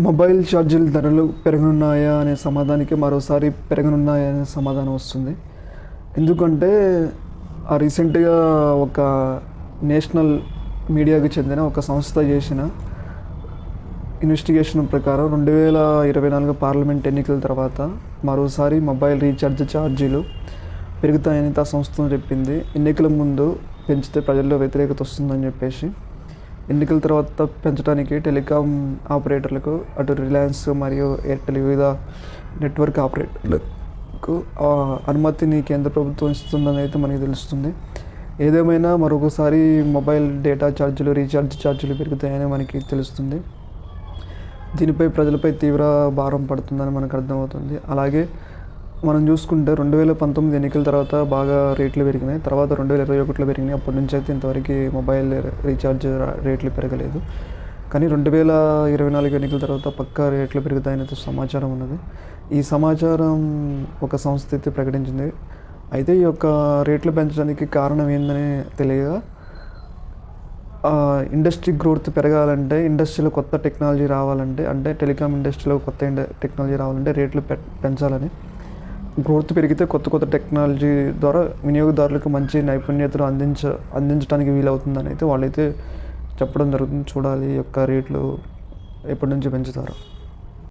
Mobile ఛార్జీల ధరలు పెరగనున్నాయా అనే సమాధానానికి మరోసారి పెరగనున్నాయా అనే సమాధానం వస్తుంది. ఎందుకంటే ఆ రీసెంట్గా ఒక నేషనల్ మీడియాకి చెందిన ఒక సంస్థ చేసిన ఇన్వెస్టిగేషన్ ప్రకారం రెండు వేల ఇరవై నాలుగు పార్లమెంట్ ఎన్నికల తర్వాత మరోసారి మొబైల్ రీఛార్జ్ ఛార్జీలు పెరుగుతాయని ఆ సంస్థ చెప్పింది. ఎన్నికల ముందు పెంచితే ప్రజల్లో వ్యతిరేకత వస్తుందని చెప్పేసి ఎన్నికల తర్వాత పెంచడానికి టెలికాం ఆపరేటర్లకు అటు రిలయన్స్ మరియు ఎయిర్టెల్ వివిధ నెట్వర్క్ ఆపరేటర్లకు అనుమతిని కేంద్ర ప్రభుత్వం ఇస్తుందని అయితే మనకి తెలుస్తుంది. ఏదేమైనా మరొకసారి మొబైల్ డేటా ఛార్జీలు రీఛార్జ్ ఛార్జీలు పెరుగుతాయని మనకి తెలుస్తుంది. దీనిపై ప్రజలపై తీవ్ర భారం పడుతుందని మనకు అర్థమవుతుంది. అలాగే మనం చూసుకుంటే రెండు వేల పంతొమ్మిది ఎన్నికల తర్వాత బాగా రేట్లు పెరిగినాయి. తర్వాత రెండు వేల ఇరవై ఒకటిలో పెరిగినాయి. అప్పటి నుంచి అయితే ఇంతవరకు మొబైల్ రీఛార్జ్ రేట్లు పెరగలేదు. కానీ రెండు వేల ఇరవై నాలుగు ఎన్నికల తర్వాత పక్కా రేట్లు పెరుగుతాయని సమాచారం ఉన్నది. ఈ సమాచారం ఒక సంస్థ అయితే ప్రకటించింది. అయితే ఈ యొక్క రేట్లు పెంచడానికి కారణం ఏందని తెలియగా ఇండస్ట్రీ గ్రోత్ పెరగాలంటే ఇండస్ట్రీలో కొత్త టెక్నాలజీ రావాలంటే అంటే టెలికాం ఇండస్ట్రీలో కొత్త ఇండ టెక్నాలజీ రావాలంటే రేట్లు పెంచాలని. గ్రోత్ పెరిగితే కొత్త కొత్త టెక్నాలజీ ద్వారా వినియోగదారులకు మంచి నైపుణ్యతను అందించ అందించడానికి వీలవుతుందని అయితే వాళ్ళైతే చెప్పడం జరుగుతుంది. చూడాలి యొక్క రేట్లు ఎప్పటి నుంచి పెంచుతారు.